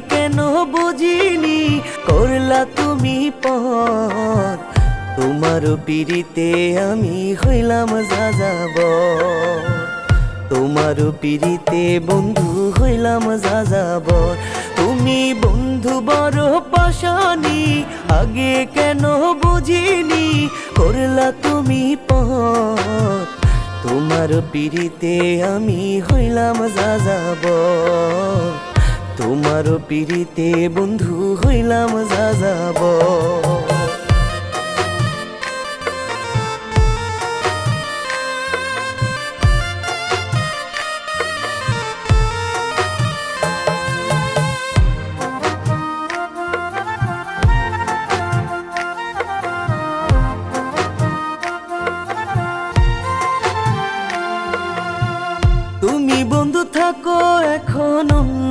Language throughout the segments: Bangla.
কেন বুঝিনি? করলা তুমি পর তোমার পিড়িতে আমি হইলাম যা যাব তোমার পিড়িতে বন্ধু হইলাম যা যাব তুমি বন্ধু বড় পাশানি আগে কেন বুঝিনি? করলা তুমি পর তোমার পিড়িতে আমি হইলাম যা যাব তোমার পিড়িতে বন্ধু হইলাম যা যাব তুমি বন্ধু থাকো এখন অন্য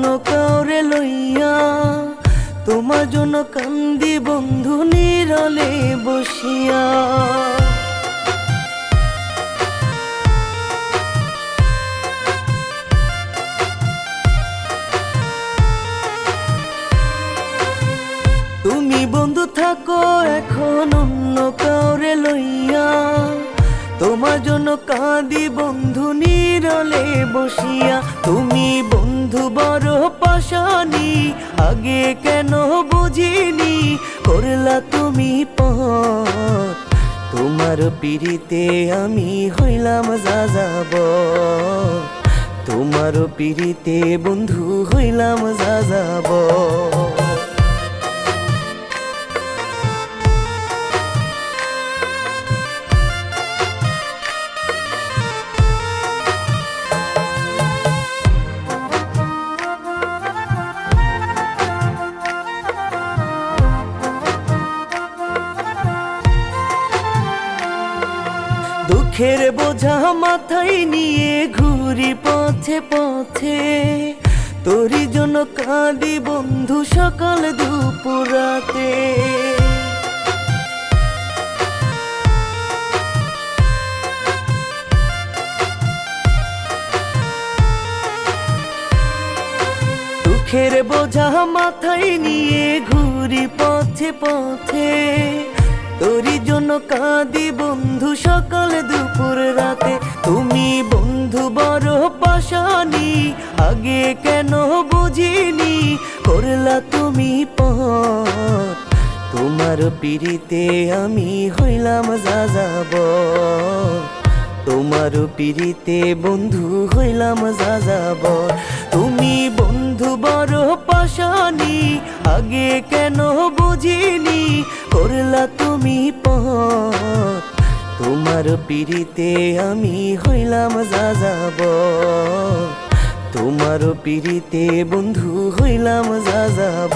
তোমার জন্য কান্দি বন্ধু নিরলে বসিয়া। তুমি বন্ধু থাকো এখন অন্য কাউরে লইয়া। তোমার জন্য কাঁদি বন্ধু নিরলে বসিয়া। পাশানি আগে কেন বুঝিনি, করলা তুমি তোমার পিড়িতে আমি হইলাম যা যাব তোমার পিড়িতে বন্ধু হইলাম যা দুঃখের বোঝা মাথায় নিয়ে ঘুরি পথে পথে। তোরই জন্য কাঁদি বন্ধু সকাল দুপুর রাতে। দুঃখের বোঝা মাথায় নিয়ে ঘুরি পথে পথে। তোরই জন্য কাঁদি বন্ধু কেন বুঝিনি? করলা তুমি তোমার পিড়িতে আমি হইলাম যা যাব তোমার পিড়িতে বন্ধু হইলাম যা যাব তুমি বন্ধু বড় পাশানি আগে কেন বুঝিনি? করলা তুমি তোমার পিড়িতে আমি হইলাম যা যাব তোমার পিড়িতে বন্ধু হইলাম যা যাব